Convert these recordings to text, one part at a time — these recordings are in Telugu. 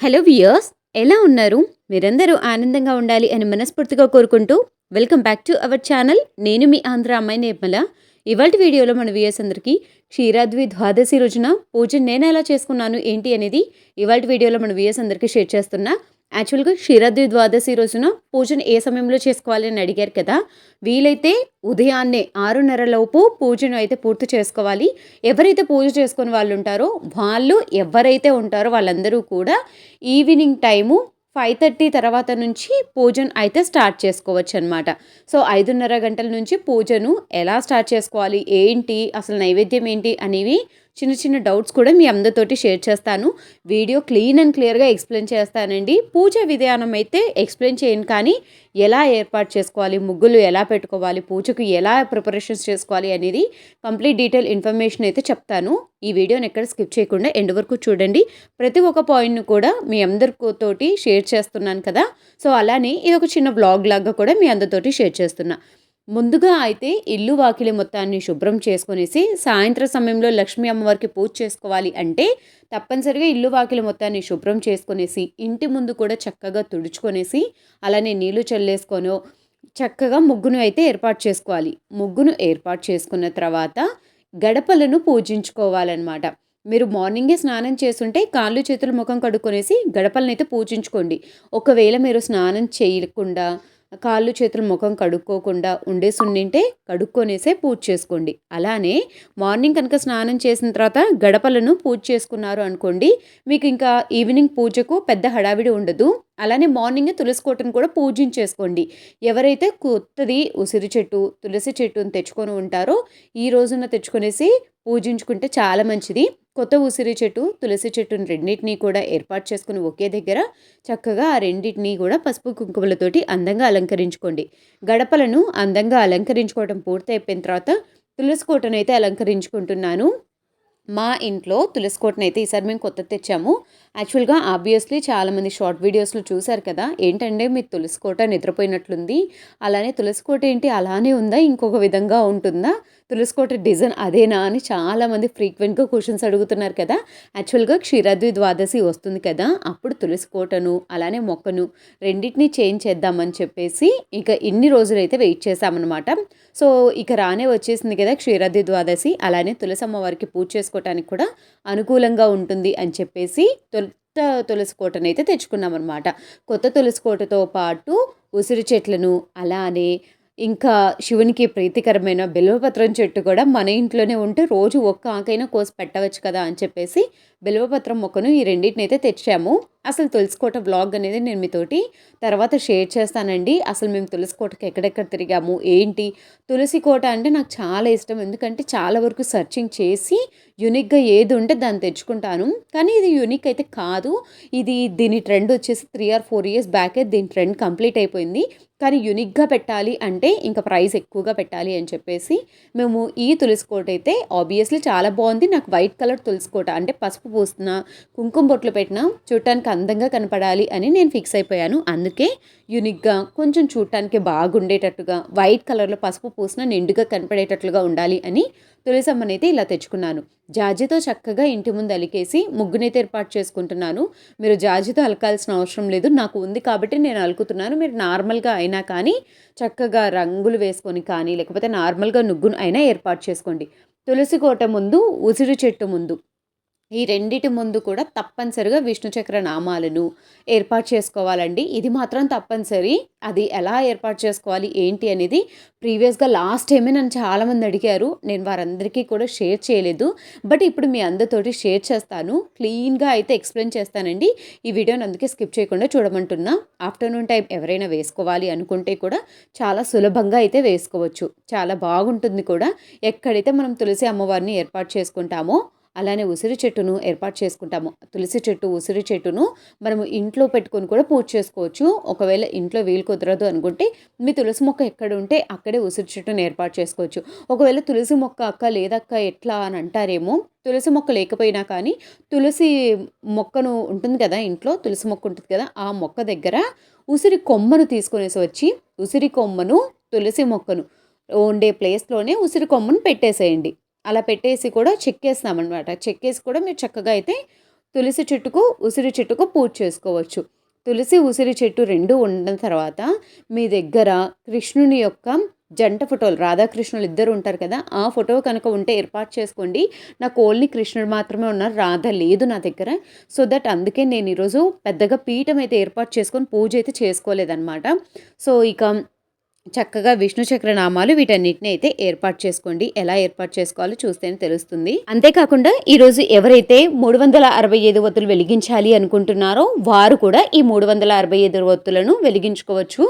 హలో వియర్స్ ఎలా ఉన్నారు? మీరందరూ ఆనందంగా ఉండాలి అని మనస్ఫూర్తిగా కోరుకుంటూ welcome back to our channel. నేను మీ ఆంధ్ర అమ్మాయి నిర్మల. ఇవాళ వీడియోలో మన వియర్స్ అందరికీ క్షీరాద్వి ద్వాదశి రోజున పూజ నేను ఎలా చేసుకున్నాను ఏంటి అనేది ఇవాళ వీడియోలో మన వియర్స్ అందరికీ షేర్ చేస్తున్నా. యాక్చువల్గా క్షీరాద్రి ద్వాదశి రోజున పూజను ఏ సమయంలో చేసుకోవాలి అని అడిగారు కదా వీలైతే ఉదయాన్నే ఆరున్నర లోపు పూజను అయితే పూర్తి చేసుకోవాలి. ఎవరైతే పూజ చేసుకుని వాళ్ళు ఉంటారో వాళ్ళు ఎవరైతే ఉంటారో వాళ్ళందరూ కూడా ఈవినింగ్ టైము ఫైవ్ థర్టీ తర్వాత నుంచి పూజను అయితే స్టార్ట్ చేసుకోవచ్చు అనమాట సో ఐదున్నర గంటల నుంచి పూజను ఎలా స్టార్ట్ చేసుకోవాలి ఏంటి అసలు నైవేద్యం ఏంటి అనేవి చిన్న చిన్న డౌట్స్ కూడా మీ అందరితోటి షేర్ చేస్తాను. వీడియో క్లీన్ అండ్ క్లియర్గా ఎక్స్ప్లెయిన్ చేస్తానండి. పూజ విధానం అయితే ఎక్స్ప్లెయిన్ చేయను కానీ ఎలా ఏర్పాటు చేసుకోవాలి ముగ్గులు ఎలా పెట్టుకోవాలి పూజకు ఎలా ప్రిపరేషన్స్ చేసుకోవాలి అనేది కంప్లీట్ డీటెయిల్ ఇన్ఫర్మేషన్ అయితే చెప్తాను. ఈ వీడియోని ఎక్కడ స్కిప్ చేయకుండా ఎండ్ వరకు చూడండి. ప్రతి ఒక్క పాయింట్ను కూడా మీ అందరితోటి షేర్ చేస్తున్నాను కదా. సో అలానే ఇది ఒక చిన్న బ్లాగ్ లాగా కూడా మీ అందరితోటి షేర్ చేస్తున్నా. ముందుగా అయితే ఇల్లు వాకిలి మొత్తాన్ని శుభ్రం చేసుకునేసి సాయంత్రం సమయంలో లక్ష్మీ అమ్మవారికి పూజ చేసుకోవాలి అంటే తప్పనిసరిగా ఇల్లు వాకిలి మొత్తాన్ని శుభ్రం చేసుకునేసి ఇంటి ముందు కూడా చక్కగా తుడుచుకొనేసి అలానే నీళ్ళు చల్లేసుకొనో చక్కగా ముగ్గును అయితే ఏర్పాటు చేసుకోవాలి. ముగ్గును ఏర్పాటు చేసుకున్న తర్వాత గడపలను పూజించుకోవాలన్నమాట. మీరు మార్నింగే స్నానం చేస్తుంటే కాళ్ళు చేతులు ముఖం కడుక్కొనేసి గడపలను అయితే పూజించుకోండి. ఒకవేళ మీరు స్నానం చేయకుండా కాళ్ళు చేతులు ముఖం కడుక్కోకుండా ఉండేసి ఉండింటే కడుక్కొనేసే పూజ చేసుకోండి. అలానే మార్నింగ్ కనుక స్నానం చేసిన తర్వాత గడపలను పూజ చేసుకున్నారు అనుకోండి మీకు ఇంకా ఈవినింగ్ పూజకు పెద్ద హడావిడి ఉండదు. అలానే మార్నింగ్ తులసి కోటను కూడా పూజించేసుకోండి. ఎవరైతే కొత్తది ఉసిరి చెట్టు తులసి చెట్టును తెచ్చుకొని ఉంటారో ఈ రోజున తెచ్చుకొనేసి పూజించుకుంటే చాలా మంచిది. కొత్త ఉసిరి చెట్టు తులసి చెట్టును రెండింటినీ కూడా ఏర్పాటు చేసుకుని ఒకే దగ్గర చక్కగా ఆ రెండింటినీ కూడా పసుపు కుంకుమలతోటి అందంగా అలంకరించుకోండి. గడపలను అందంగా అలంకరించుకోవడం పూర్తయిపోయిన తర్వాత తులసి కోటను అయితే అలంకరించుకుంటున్నాను. మా ఇంట్లో తులసికోటను అయితే ఈసారి మేము కొత్త తెచ్చాము. యాక్చువల్గా ఆబ్వియస్లీ చాలామంది షార్ట్ వీడియోస్లో చూశారు కదా ఏంటంటే మీ తులసికోట నిద్రపోయినట్లుంది అలానే తులసికోట ఏంటి అలానే ఉందా ఇంకొక విధంగా ఉంటుందా? తులసికోట డిజైన్ అదేనా అని చాలామంది ఫ్రీక్వెంట్గా క్వశ్చన్స్ అడుగుతున్నారు కదా. యాక్చువల్గా క్షీరాద్వి ద్వాదశి వస్తుంది కదా. అప్పుడు తులసికోటను అలానే మొక్కను రెండింటిని చేంజ్ చేద్దామని చెప్పేసి ఇక ఇన్ని రోజులైతే వెయిట్ చేశామన్నమాట. సో ఇక రానే వచ్చేసింది కదా క్షీరాద్వి ద్వాదశి అలానే తులసమ్మవారికి పూజ చేసుకోవటానికి కూడా అనుకూలంగా ఉంటుంది అని చెప్పేసి కొత్త తులసి కోటను అయితే తెచ్చుకున్నాం అనమాట కొత్త తులసి కోటతో పాటు ఉసిరి చెట్లను అలానే ఇంకా శివునికి ప్రీతికరమైన బిల్వపత్రం చెట్టు కూడా మన ఇంట్లోనే ఉంటే రోజు ఒక్క ఆకైనా కోసి పెట్టవచ్చు కదా అని చెప్పేసి బిల్వపత్రం మొక్కను ఈ రెండింటిని అయితే తెచ్చాము. అసలు తులసికోట బ్లాగ్ అనేది నేను మీతోటి తర్వాత షేర్ చేస్తానండి. అసలు మేము తులసికోటకి ఎక్కడెక్కడ తిరిగాము? ఏంటి? తులసి కోట అంటే నాకు చాలా ఇష్టం. ఎందుకంటే చాలా వరకు సర్చింగ్ చేసి యూనిక్గా ఏది ఉంటే దాన్ని తెచ్చుకుంటాను. కానీ ఇది యూనిక్ అయితే కాదు. ఇది దీని ట్రెండ్ వచ్చేసి త్రీ ఆర్ ఫోర్ ఇయర్స్ బ్యాకే దీని ట్రెండ్ కంప్లీట్ అయిపోయింది. కానీ యునిక్గా పెట్టాలి అంటే ఇంకా ప్రైస్ ఎక్కువగా పెట్టాలి అని చెప్పేసి మేము ఈ తులసి కోట అయితే ఆబ్వియస్లీ చాలా బాగుంది. నాకు వైట్ కలర్ తులసి కోట అంటే పసుపు పూసిన కుంకుమ బొట్లు పెట్టిన చూడటానికి అందంగా కనపడాలి అని నేను ఫిక్స్ అయిపోయాను. అందుకే యూనిక్గా కొంచెం చూడటానికి బాగుండేటట్టుగా వైట్ కలర్లో పసుపు పూసిన నిండుగా కనపడేటట్లుగా ఉండాలి అని తులసమ్మనైతే ఇలా తెచ్చుకున్నాను. జాజితో చక్కగా ఇంటి ముందు అలికేసి ముగ్గునైతే ఏర్పాటు చేసుకుంటున్నాను. మీరు జాజితో అలకాల్సిన అవసరం లేదు. నాకు ఉంది కాబట్టి నేను అలుకుతున్నాను. మీరు నార్మల్గా అయినా కానీ చక్కగా రంగులు వేసుకొని కానీ లేకపోతే నార్మల్గా నుగ్గును అయినా ఏర్పాటు చేసుకోండి. తులసి కోట ముందు ఉసిరి చెట్టు ముందు. ఈ రెండిటి ముందు కూడా తప్పనిసరిగా విష్ణు చక్ర నామాలను ఏర్పాటు చేసుకోవాలండి. ఇది మాత్రం తప్పనిసరి. అది ఎలా ఏర్పాటు చేసుకోవాలి ఏంటి అనేది ప్రీవియస్గా లాస్ట్ టైమే నన్ను చాలామంది అడిగారు. నేను వారందరికీ కూడా షేర్ చేయలేదు. బట్ ఇప్పుడు మీ అందరితోటి షేర్ చేస్తాను. క్లీన్గా అయితే ఎక్స్ప్లెయిన్ చేస్తానండి. ఈ వీడియోని అందుకే స్కిప్ చేయకుండా చూడమంటున్నా. ఆఫ్టర్నూన్ టైం ఎవరైనా వేసుకోవాలి అనుకుంటే కూడా చాలా సులభంగా అయితే వేసుకోవచ్చు. చాలా బాగుంటుంది కూడా. ఎక్కడైతే మనం తులసి అమ్మవారిని ఏర్పాటు చేసుకుంటామో అలానే ఉసిరి చెట్టును ఏర్పాటు చేసుకుంటాము. తులసి చెట్టు ఉసిరి చెట్టును మనము ఇంట్లో పెట్టుకొని కూడా పూజ చేసుకోవచ్చు. ఒకవేళ ఇంట్లో వీలు కుదరదు అనుకుంటే మీ తులసి మొక్క ఎక్కడ ఉంటే అక్కడే ఉసిరి చెట్టును ఏర్పాటు చేసుకోవచ్చు. ఒకవేళ తులసి మొక్క అక్క లేదక్క ఎట్లా అని అంటారేమో తులసి మొక్క లేకపోయినా కానీ తులసి మొక్కను ఉంటుంది కదా ఇంట్లో తులసి మొక్క ఉంటుంది కదా ఆ మొక్క దగ్గర ఉసిరి కొమ్మను తీసుకొనేసి వచ్చి ఉసిరి కొమ్మను తులసి మొక్కను ఉండే ప్లేస్లోనే ఉసిరి కొమ్మను పెట్టేసేయండి. అలా పెట్టేసి కూడా చెక్కేస్తామన్నమాట చెక్కేసి కూడా మీరు చక్కగా అయితే తులసి చెట్టుకు ఉసిరి చెట్టుకు పూజ చేసుకోవచ్చు. తులసి ఉసిరి చెట్టు రెండు ఉన్న తర్వాత మీ దగ్గర కృష్ణుని యొక్క జంట ఫోటోలు రాధాకృష్ణులు ఇద్దరు ఉంటారు కదా ఆ ఫోటో కనుక ఉంటే ఏర్పాటు చేసుకోండి. నాకు ఓన్లీ కృష్ణుడు మాత్రమే ఉన్నారు రాధ లేదు నా దగ్గర. సో దట్ అందుకే నేను ఈరోజు పెద్దగా పీఠం అయితే ఏర్పాటు చేసుకొని పూజ అయితే చేసుకోలేదన్నమాట. సో ఇక చక్కగా విష్ణు చక్ర నామాలు వీటన్నిటిని అయితే ఏర్పాటు చేసుకోండి. ఎలా ఏర్పాటు చేసుకోవాలో చూస్తేనే తెలుస్తుంది. అంతేకాకుండా ఈరోజు ఎవరైతే మూడు వందల అరవై ఐదు ఒత్తులు వెలిగించాలి అనుకుంటున్నారో వారు కూడా ఈ మూడు వందల అరవై ఐదు ఒత్తులను వెలిగించుకోవచ్చు.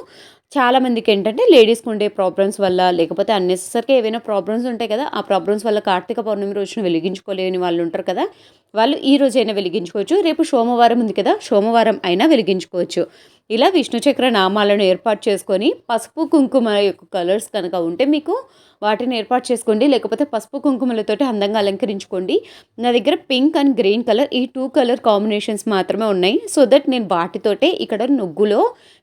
చాలా మందికి ఏంటంటే లేడీస్కి ఉండే ప్రాబ్లమ్స్ వల్ల లేకపోతే అన్నెసెసరీగా ఏవైనా ప్రాబ్లమ్స్ ఉంటాయి కదా ఆ ప్రాబ్లమ్స్ వల్ల కార్తీక పౌర్ణమి రోజున వెలిగించుకోలేని వాళ్ళు ఉంటారు కదా వాళ్ళు ఈ రోజైనా వెలిగించుకోవచ్చు. రేపు సోమవారం ఉంది కదా సోమవారం అయినా వెలిగించుకోవచ్చు. ఇలా విష్ణు చక్ర నామాలను ఏర్పాటు చేసుకొని పసుపు కుంకుమ యొక్క కలర్స్ కనుక ఉంటే మీకు వాటిని ఏర్పాటు చేసుకోండి. లేకపోతే పసుపు కుంకుమలతోటి అందంగా అలంకరించుకోండి. నా దగ్గర పింక్ అండ్ గ్రీన్ కలర్ ఈ టూ కలర్ కాంబినేషన్స్ మాత్రమే ఉన్నాయి. సో దట్ నేను వాటితోటే ఇక్కడ నుగ్గులో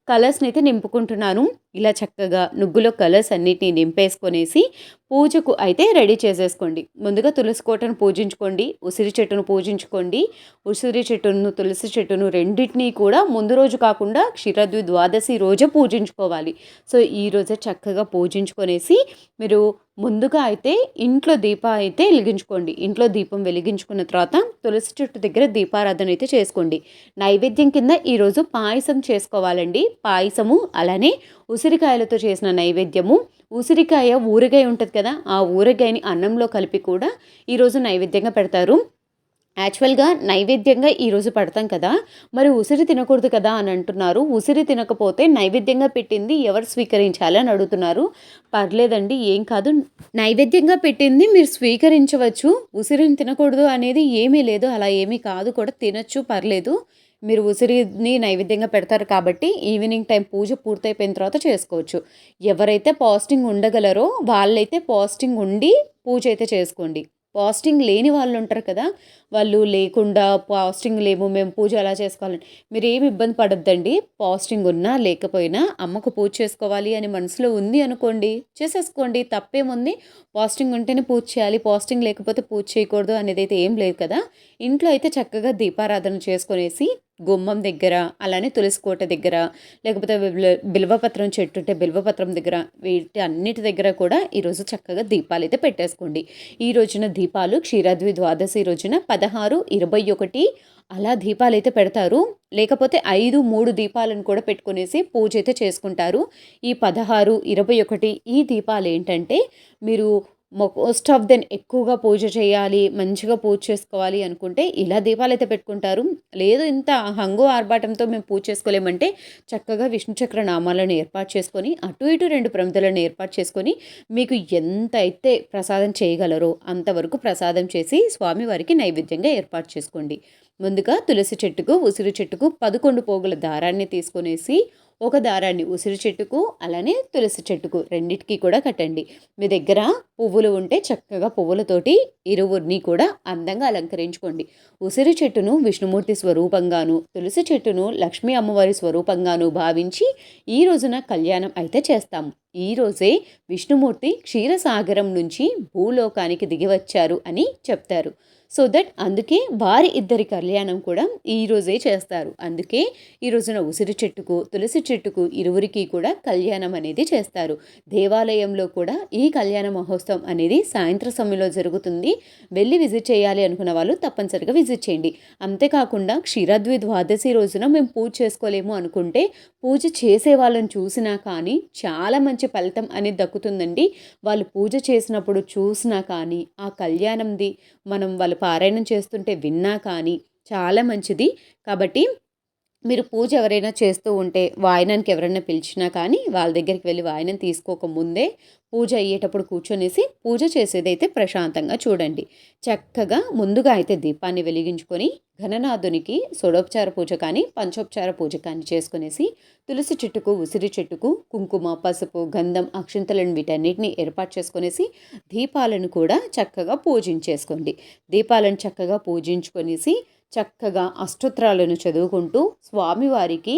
కలర్స్ని అయితే నింపుకుంటున్నాను. ఇలా చక్కగా నుగ్గులో కలర్స్ అన్నిటిని నింపేసుకొనేసి పూజకు అయితే రెడీ చేసేసుకోండి. ముందుగా తులసి కోటను పూజించుకోండి ఉసిరి చెట్టును పూజించుకోండి. ఉసిరి చెట్టును తులసి చెట్టును రెండింటినీ కూడా ముందు రోజు కాకుండా క్షీరద్వి ద్వాదశి రోజే పూజించుకోవాలి. సో ఈ రోజే చక్కగా పూజించుకొనేసి మీరు ముందుగా అయితే ఇంట్లో దీప అయితే వెలిగించుకోండి. ఇంట్లో దీపం వెలిగించుకున్న తర్వాత తులసి చెట్టు దగ్గర దీపారాధన అయితే చేసుకోండి. నైవేద్యం కింద ఈరోజు పాయసం చేసుకోవాలండి. పాయసము అలానే ఉసిరికాయలతో చేసిన నైవేద్యము. ఉసిరికాయ ఊరగాయ ఉంటుంది కదా ఆ ఊరగాయని అన్నంలో కలిపి కూడా ఈరోజు నైవేద్యంగా పెడతారు. యాక్చువల్గా నైవేద్యంగా ఈరోజు పడతాం కదా. మరి ఉసిరి తినకూడదు కదా అని అంటున్నారు. ఉసిరి తినకపోతే నైవేద్యంగా పెట్టింది ఎవరు స్వీకరించాలి అని అడుగుతున్నారు. పర్లేదండి ఏం కాదు. నైవేద్యంగా పెట్టింది మీరు స్వీకరించవచ్చు. ఉసిరిని తినకూడదు అనేది ఏమీ లేదు. అలా ఏమీ కాదు కూడా. తినచ్చు పర్లేదు. మీరు ఉసిరిని నైవేద్యంగా పెడతారు కాబట్టి ఈవినింగ్ టైం పూజ పూర్తయిపోయిన తర్వాత చేసుకోవచ్చు. ఎవరైతే పాస్టింగ్ ఉండగలరో వాళ్ళైతే పాస్టింగ్ ఉండి పూజ అయితే చేసుకోండి. పాస్టింగ్ లేని వాళ్ళు ఉంటారు కదా వాళ్ళు లేకుండా పాస్టింగ్ లేము మేము పూజ అలా చేసుకోవాలని. మీరు ఏమి ఇబ్బంది పడద్దండి. పాస్టింగ్ ఉన్నా లేకపోయినా అమ్మకు పూజ చేసుకోవాలి అని మనసులో ఉంది అనుకోండి చేసేసుకోండి తప్పేముంది. పాస్టింగ్ ఉంటేనే పూజ చేయాలి పాస్టింగ్ లేకపోతే పూజ చేయకూడదు అనేది అయితే ఏం లేదు కదా. ఇంట్లో అయితే చక్కగా దీపారాధన చేసుకునేసి గుమ్మం దగ్గర అలానే తులసి కోట దగ్గర లేకపోతే బిల్వపత్రం చెట్టు ఉంటే బిల్వపత్రం దగ్గర వీటి అన్నిటి దగ్గర కూడా ఈరోజు చక్కగా దీపాలు అయితే పెట్టేసుకోండి. ఈ రోజున దీపాలు క్షీరాద్వి ద్వాదశి రోజున పదహారు ఇరవై ఒకటి అలా దీపాలు అయితే పెడతారు. లేకపోతే ఐదు మూడు దీపాలను కూడా పెట్టుకునేసి పూజ అయితే చేసుకుంటారు. ఈ పదహారు ఇరవై ఒకటి ఈ దీపాలు ఏంటంటే మీరు మోస్ట్ ఆఫ్ దెన్ ఎక్కువగా పూజ చేయాలి మంచిగా పూజ చేసుకోవాలి అనుకుంటే ఇలా దీపాలు అయితే పెట్టుకుంటారు. లేదు ఇంత హంగు ఆర్భాటంతో మేము పూజ చేసుకోలేమంటే చక్కగా విష్ణు చక్ర నామాలను ఏర్పాటు చేసుకొని అటు ఇటు రెండు ప్రమిదలను ఏర్పాటు చేసుకొని మీకు ఎంత అయితే ప్రసాదం చేయగలరో అంతవరకు ప్రసాదం చేసి స్వామివారికి నైవేద్యంగా ఏర్పాటు చేసుకోండి. ముందుగా తులసి చెట్టుకు ఉసిరి చెట్టుకు పదకొండు పోగుల దారాన్ని తీసుకునేసి ఒక దారాన్ని ఉసిరి చెట్టుకు అలానే తులసి చెట్టుకు రెండింటికి కూడా కట్టండి. మీ దగ్గర పువ్వులు ఉంటే చక్కగా పువ్వులతోటి ఇరువురిని కూడా అందంగా అలంకరించుకోండి. ఉసిరి చెట్టును విష్ణుమూర్తి స్వరూపంగాను తులసి చెట్టును లక్ష్మీ అమ్మవారి స్వరూపంగాను భావించి ఈ రోజున కళ్యాణం అయితే చేస్తాము. ఈ రోజే విష్ణుమూర్తి క్షీరసాగరం నుంచి భూలోకానికి దిగివచ్చారు అని చెప్తారు. సో దట్ అందుకే వారి ఇద్దరి కళ్యాణం కూడా ఈ రోజే చేస్తారు. అందుకే ఈ రోజున ఉసిరి చెట్టుకు తులసి చెట్టుకు ఇరువురికి కూడా కళ్యాణం అనేది చేస్తారు. దేవాలయంలో కూడా ఈ కళ్యాణ మహోత్సవం అనేది సాయంత్రం సమయంలో జరుగుతుంది. వెళ్ళి విజిట్ చేయాలి అనుకున్న వాళ్ళు తప్పనిసరిగా విజిట్ చేయండి. అంతేకాకుండా క్షీరాద్వి ద్వాదశి రోజున మేము పూజ చేసుకోలేము అనుకుంటే పూజ చేసే వాళ్ళని చూసినా కానీ చాలా మంచి ఫలితం అనేది దక్కుతుందండి. వాళ్ళు పూజ చేసినప్పుడు చూసినా కానీ ఆ కళ్యాణంది మనం వాళ్ళు పారాయణం చేస్తుంటే విన్నా కానీ చాలా మంచిది. కాబట్టి మీరు పూజ ఎవరైనా చేస్తూ ఉంటే వాయనానికి ఎవరైనా పిలిచినా కానీ వాళ్ళ దగ్గరికి వెళ్ళి వాయనం తీసుకోకముందే పూజ అయ్యేటప్పుడు కూర్చొనేసి పూజ చేసేదైతే ప్రశాంతంగా చూడండి. చక్కగా ముందుగా అయితే దీపాన్ని వెలిగించుకొని ఘననాథునికి షోడోపచార పూజ కానీ పంచోపచార పూజ కానీ చేసుకునేసి తులసి చెట్టుకు ఉసిరి చెట్టుకు కుంకుమ పసుపు గంధం అక్షింతలను వీటన్నిటిని ఏర్పాటు చేసుకునేసి దీపాలను కూడా చక్కగా పూజించేసుకోండి. దీపాలను చక్కగా పూజించుకొనేసి చక్కగా అష్టోత్తరాలను చదువుకుంటూ స్వామివారికి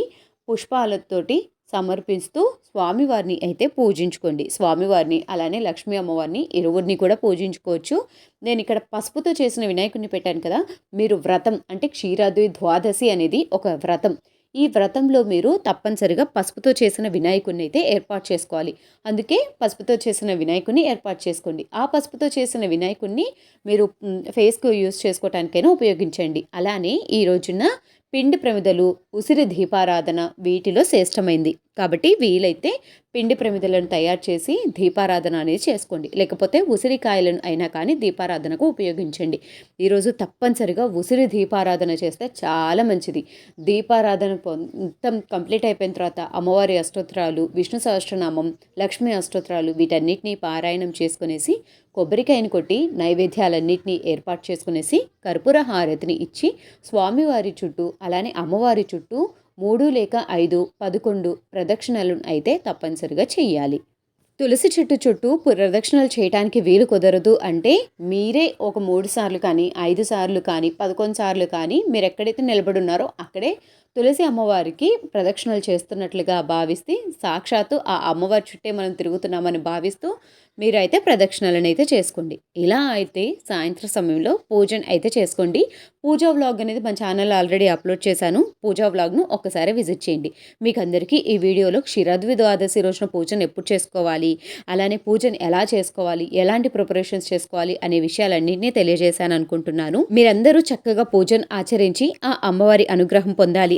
పుష్పాలతోటి సమర్పిస్తూ స్వామివారిని అయితే పూజించుకోండి. స్వామివారిని అలానే లక్ష్మీ అమ్మవారిని ఇరువురిని కూడా పూజించుకోవచ్చు. నేను ఇక్కడ పసుపుతో చేసిన వినాయకుడిని పెట్టాను కదా మీరు వ్రతం అంటే క్షీరాద్రి ద్వాదశి అనేది ఒక వ్రతం. ఈ వ్రతంలో మీరు తప్పనిసరిగా పసుపుతో చేసిన వినాయకుడిని అయితే ఏర్పాటు చేసుకోవాలి. అందుకే పసుపుతో చేసిన వినాయకుడిని ఏర్పాటు చేసుకోండి. ఆ పసుపుతో చేసిన వినాయకుడిని మీరు ఫేస్కు యూస్ చేసుకోవటానికైనా ఉపయోగించండి. అలానే ఈ రోజున పిండి ప్రమిదలు ఉసిరి దీపారాధన వీటిలో శ్రేష్టమైంది. కాబట్టి వీలైతే పిండి ప్రమిదలను తయారు చేసి దీపారాధన అనేది చేసుకోండి. లేకపోతే ఉసిరికాయలను అయినా కానీ దీపారాధనకు ఉపయోగించండి. ఈరోజు తప్పనిసరిగా ఉసిరి దీపారాధన చేస్తే చాలా మంచిది. దీపారాధన మొత్తం కంప్లీట్ అయిపోయిన తర్వాత అమ్మవారి అష్టోత్తరాలు విష్ణు సహస్రనామం లక్ష్మీ అష్టోత్తరాలు వీటన్నిటిని పారాయణం చేసుకునేసి కొబ్బరికాయను కొట్టి నైవేద్యాలన్నింటినీ ఏర్పాటు చేసుకునేసి కర్పూర హారతిని ఇచ్చి స్వామివారి చుట్టూ అలానే అమ్మవారి చుట్టూ మూడు లేక ఐదు పదకొండు ప్రదక్షిణలను అయితే తప్పనిసరిగా చెయ్యాలి. తులసి చెట్టు చుట్టూ ప్రదక్షిణలు చేయడానికి వీలు కుదరదు అంటే మీరే ఒక మూడు సార్లు కానీ ఐదు సార్లు కానీ పదకొండు సార్లు కానీ మీరు ఎక్కడైతే నిలబడి ఉన్నారో అక్కడే తులసి అమ్మవారికి ప్రదక్షిణలు చేస్తున్నట్లుగా భావిస్తే సాక్షాత్తు ఆ అమ్మవారి చుట్టే మనం తిరుగుతున్నామని భావిస్తూ మీరైతే ప్రదక్షిణలను అయితే చేసుకోండి. ఇలా అయితే సాయంత్రం సమయంలో పూజను అయితే చేసుకోండి. పూజా వ్లాగ్ అనేది మన ఛానల్ ఆల్రెడీ అప్లోడ్ చేశాను. పూజా వ్లాగ్ను ఒక్కసారి విజిట్ చేయండి. మీకు అందరికీ ఈ వీడియోలో క్షీరాద్వి ద్వాదశి రోజున పూజను ఎప్పుడు చేసుకోవాలి? అలానే పూజను ఎలా చేసుకోవాలి? ఎలాంటి ప్రిపరేషన్స్ చేసుకోవాలి? అనే విషయాలన్నింటినీ తెలియజేశాను అనుకుంటున్నాను. మీరందరూ చక్కగా పూజను ఆచరించి ఆ అమ్మవారి అనుగ్రహం పొందాలి